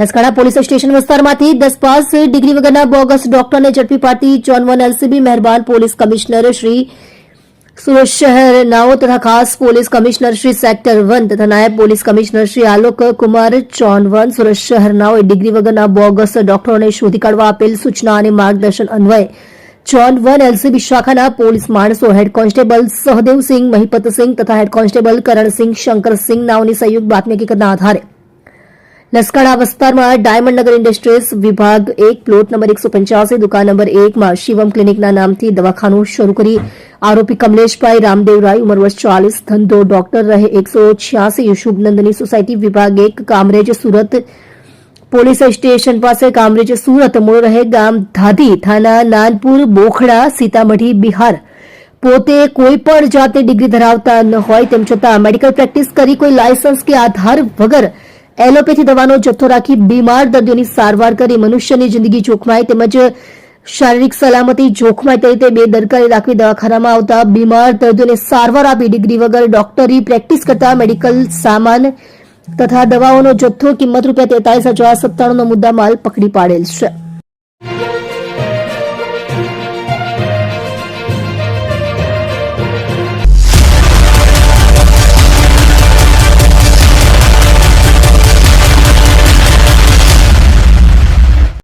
દસકાડા police station વિસ્તારમાંથી દસ pass degree વગરના બોગસ ડોક્ટરને ઝડપી પાડતી જોન વન એલસીબી મહેરબાન પોલીસ કમિશનર શ્રી સુરત શહેર નાઓ તથા ખાસ police commissioner Shri sector one તથા નાયબ police commissioner Shri Alok Kumar zone one Surat શહેર નાઓએ ડિગ્રી વગરના બોગસ ડોક્ટરોને શોધી કાઢવા આપેલ સૂચના અને માર્ગદર્શન અન્વયે જોન વન એલસીબી શાખાના પોલીસ માણસો હેડ કોન્સ્ટેબલ સહદેવસિંહ મહિપતસિંહ તથા હેડ કોન્સ્ટેબલ કરણસિંહ શંકરસિંહ નાઓની સંયુક્ત બાતમી હકીકતના આધારે લસકાડા વિસ્તારમાં ડાયમંડ નગર ઇન્ડસ્ટ્રીઝ વિભાગ એક પ્લોટ નંબર એકસો પંચ્યાસી દુકાન નંબર એકમાં શિવમ ક્લિનિકના નામથી દવાખાનું શરૂ કરી આરોપી કમલેશભાઈ રામદેવરાય ઉંમર વર્ષ ચાલીસ ધંધો ડોક્ટર રહે એકસો છ્યાસી શુભનંદની સોસાયટી વિભાગ એક કામરેજ સુરત પોલીસ સ્ટેશન પાસે કામરેજ સુરત મૂળ રહે ગામ ધાધી થાના નાનપુર બોખડા સીતામઢી બિહાર પોતે કોઈ પણ જાતે ડિગ્રી ધરાવતા ન હોય તેમ છતાં મેડિકલ પ્રેક્ટિસ કરી કોઈ લાયસન્સ કે આધાર વગર એલોપેથી દવાનો જથ્થો રાખી બીમાર દર્દીઓની સારવાર કરી મનુષ્યની જિંદગી જોખમાય તેમજ શારીરિક સલામતી જોખમાય તે રીતે બેદરકારી રાખવી દવાખાનામાં આવતા બીમાર દર્દીઓને સારવાર આપી ડિગ્રી વગર ડોક્ટરી પ્રેક્ટિસ કરતા મેડિકલ સામાન તથા દવાઓનો જથ્થો કિંમત રૂપિયા તેતાલીસ હજાર સત્તાણુંનો મુદ્દા માલ પકડી પાડેલ છે.